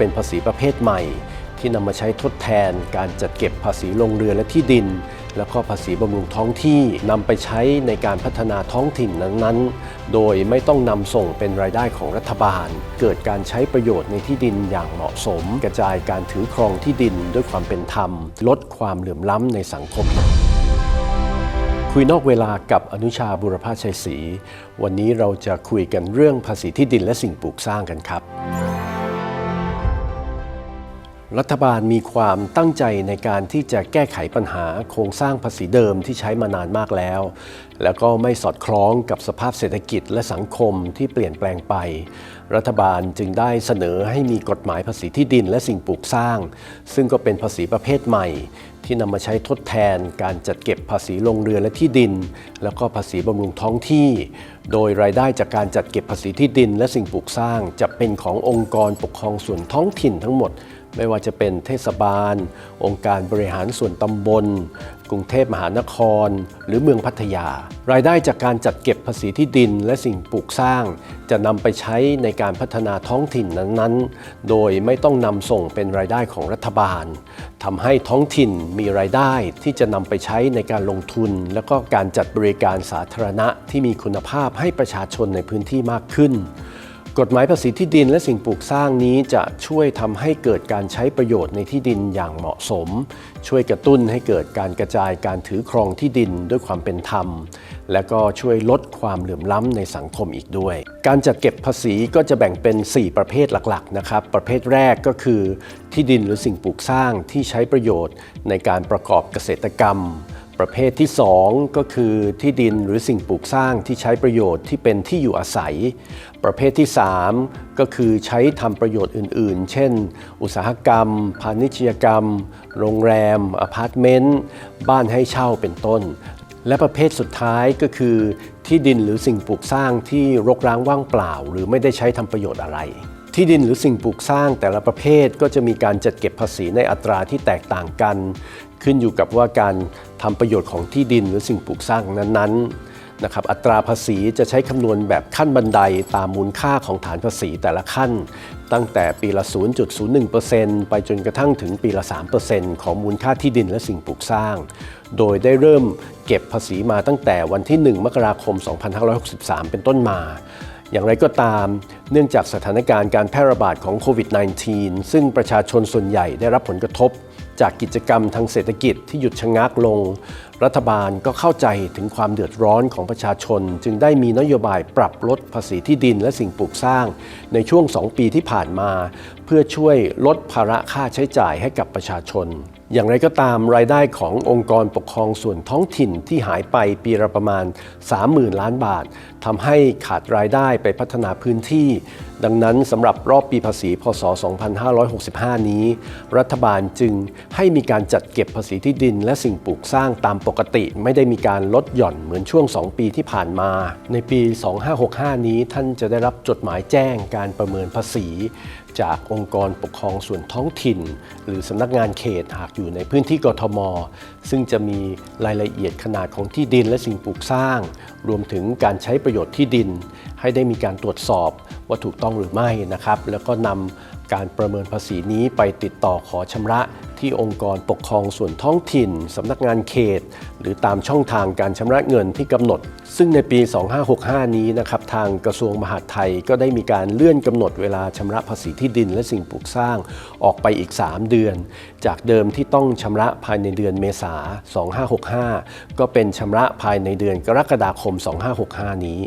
เป็นภาษีประเภทใหม่ที่นำมาใช้ทดแทนการจัดเก็บภาษีลงเรือและที่ดิน แล้วก็ภาษีบำรุงท้องที่นำไปใช้ในการพัฒนาท้องถิ่นนั้นๆ โดยไม่ต้องนำส่งเป็นรายได้ของรัฐบาล เกิดการใช้ประโยชน์ในที่ดินอย่างเหมาะสม กระจายการถือครองที่ดินด้วยความเป็นธรรม ลดความเหลื่อมล้ำในสังคม คุยนอกเวลากับอนุชาบุรพาชัยศรีวันนี้เราจะคุยกันเรื่องภาษีที่ดินและสิ่งปลูกสร้างกันครับ รัฐบาลมีความตั้งใจในการที่จะแก้ไขปัญหาโครงสร้างภาษีเดิมที่ใช้มานานมากแล้ว แล้วก็ไม่สอดคล้องกับสภาพเศรษฐกิจและสังคมที่เปลี่ยนแปลงไป รัฐบาลจึงได้เสนอให้มีกฎหมายภาษีที่ดินและสิ่งปลูกสร้าง ซึ่งก็เป็นภาษีประเภทใหม่ ที่นำมาใช้ทดแทนการจัดเก็บภาษีลงเรือและที่ดิน แล้วก็ภาษีบำรุงท้องที่ โดยรายได้จากการจัดเก็บภาษีที่ดิน และสิ่งปลูกสร้างจะเป็นขององค์กรปกครองส่วนท้องถิ่นทั้งหมด ไม่ว่าจะเป็นเทศบาล องค์การบริหารส่วนตำบล กรุงเทพมหานคร หรือเมืองพัทยา รายได้จากการจัดเก็บภาษีที่ดินและสิ่งปลูกสร้าง จะนำไปใช้ในการพัฒนาท้องถิ่นนั้นๆ โดยไม่ต้องนำส่งเป็นรายได้ของรัฐบาลทำให้ท้องถิ่นมีรายได้ที่จะนำไปใช้ในการลงทุน และก็การจัดบริการสาธารณะที่มีคุณภาพให้ประชาชนในพื้นที่มากขึ้น กฎหมายภาษีที่ดินและสิ่งปลูกสร้างนี้จะช่วยทำให้เกิดการใช้ประโยชน์ในที่ดินอย่างเหมาะสม ช่วยกระตุ้นให้เกิดการกระจายการถือครองที่ดินด้วยความเป็นธรรม และก็ช่วยลดความเหลื่อมล้ำในสังคมอีกด้วย การจัดเก็บภาษีก็จะแบ่งเป็น 4 ประเภทหลักๆนะครับ ประเภทแรกก็คือ ที่ดินหรือสิ่งปลูกสร้างที่ใช้ประโยชน์ในการประกอบเกษตรกรรม ประเภทที่ 2 ก็คือที่ดินหรือสิ่งปลูกสร้างที่ใช้ประโยชน์ที่เป็นที่อยู่อาศัย ประเภทที่ 3 ก็คือใช้ทำประโยชน์อื่น ๆ เช่น อุตสาหกรรม พาณิชยกรรม โรงแรมอพาร์ตเมนต์บ้านให้เช่าเป็นต้น และประเภทสุดท้ายก็คือ ที่ดินหรือสิ่งปลูกสร้างที่รกร้างว่างเปล่า หรือไม่ได้ใช้ทำประโยชน์อะไร ที่ดินหรือสิ่งปลูกสร้างแต่ละประเภทก็จะมีการจัดเก็บภาษีในอัตราที่แตกต่างกัน ขึ้นอยู่กับว่าการทำประโยชน์ของที่ดินหรือสิ่งปลูกสร้างนั้นๆนะครับอัตราภาษีจะใช้คำนวณแบบขั้นบันไดตามมูลค่าของฐานภาษีแต่ละขั้น ตั้งแต่ปีละ 0.01%ไปจนกระทั่งถึงปีละ 3%ของมูลค่าที่ดินและสิ่งปลูกสร้าง โดยได้เริ่มเก็บภาษีมาตั้งแต่วันที่ 1 มกราคม 2563 เป็นต้นมา อย่างไรก็ตาม เนื่องจากสถานการณ์การแพร่ระบาดของโควิด -19 ซึ่งประชาชนส่วนใหญ่ได้รับผลกระทบ จากกิจกรรมทางเศรษฐกิจที่หยุดชะงักลง รัฐบาลก็เข้าใจถึงความเดือดร้อนของประชาชน จึงได้มีนโยบายปรับลดภาษีที่ดินและสิ่งปลูกสร้าง ในช่วง 2 ปีที่ผ่านมา เพื่อช่วยลดภาระค่าใช้จ่ายให้กับประชาชน อย่างไรก็ตามรายได้ขององค์กรปกครองส่วนท้องถิ่นที่หายไปปีละประมาณ 30,000 ล้านบาททำให้ขาดรายได้ไปพัฒนาพื้นที่ดังนั้นสำหรับรอบปีภาษี พศ 2565 นี้ รัฐบาลจึงให้มีการจัดเก็บภาษีที่ดิน และสิ่งปลูกสร้างตามปกติ ไม่ได้มีการลดหย่อนเหมือนช่วง 2 ปีที่ผ่านมา ในปี 2565 นี้ท่านจะได้รับจดหมายแจ้งการประเมินภาษี จากองค์กรปกครองส่วนท้องถิ่น หรือสำนักงานเขตหากอยู่ในพื้นที่กทม ซึ่งจะมีรายละเอียดขนาดของที่ดินและสิ่งปลูกสร้าง รวมถึงการใช้ประโยชน์ที่ดินให้ได้มีการตรวจสอบว่าถูกต้องหรือไม่นะครับ แล้วก็นำการประเมินภาษีนี้ไปติดต่อขอชำระ ที่องค์กรปกครองส่วนท้องถิ่นสำนักงานเขต หรือตามช่องทางการชำระเงินที่กำหนด ซึ่งในปี 2565 นี้นะครับทางกระทรวงมหาดไทยก็ได้มีการเลื่อนกำหนดเวลาชำระภาษีที่ดินและสิ่งปลูกสร้างออกไปอีก 3 เดือน จากเดิมที่ต้องชำระภายในเดือนเมษา 2565 ก็เป็นชำระภายในเดือนกรกฎาคม 2565 นี้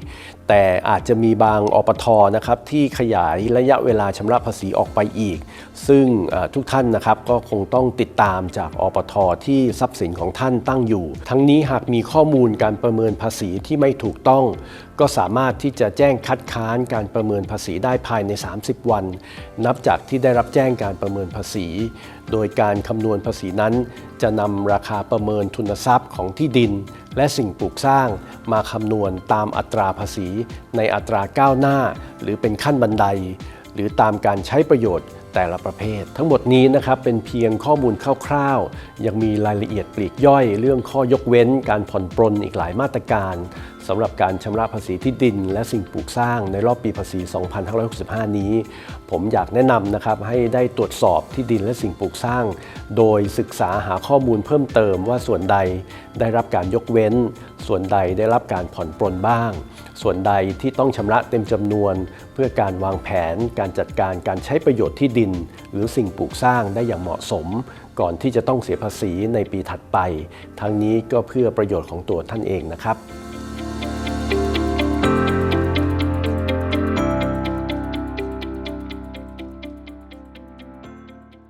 แต่อาจจะมีบางอปทนะครับที่ขยายระยะเวลาชำระภาษีออกไปอีก ซึ่งทุกท่านนะครับก็คงต้องติดตามจากอปทที่ทรัพย์สินของท่านตั้งอยู่ ทั้งนี้หากมีข้อมูลการประเมินภาษีที่ไม่ถูกต้อง ก็สามารถที่จะแจ้งคัดค้านการประเมินภาษีได้ภายใน 30 วัน นับจากที่ได้รับแจ้งการประเมินภาษี โดยการคำนวณภาษีนั้น จะนำราคาประเมินทุนทรัพย์ของที่ดิน และสิ่งปลูกสร้างมาคำนวณตามอัตราภาษี ในอัตราก้าวหน้า หรือเป็นขั้นบันได หรือตามการใช้ประโยชน์ แต่ละประเภท ทั้งหมดนี้นะครับเป็นเพียงข้อมูลคร่าวๆ ยังมีรายละเอียดปลีกย่อย เรื่องข้อยกเว้น การผ่อนปรนอีกหลายมาตรการสำหรับการชำระภาษีที่ดิน และสิ่งปลูกสร้างในรอบปีภาษี 2565 นี้ ผมอยากแนะนำนะครับให้ได้ตรวจสอบที่ดินและสิ่งปลูกสร้าง โดยศึกษาหาข้อมูลเพิ่มเติมว่าส่วนใด ได้รับการยกเว้น ส่วนใดได้รับการผ่อนปลนบ้าง ส่วนใดที่ต้องชำระเต็มจำนวน เพื่อการวางแผน การจัดการการใช้ประโยชน์ที่ดิน หรือสิ่งปลูกสร้างได้อย่างเหมาะสม ก่อนที่จะต้องเสียภาษีในปีถัดไป ทั้งนี้ก็เพื่อประโยชน์ของตัวท่านเองนะครับ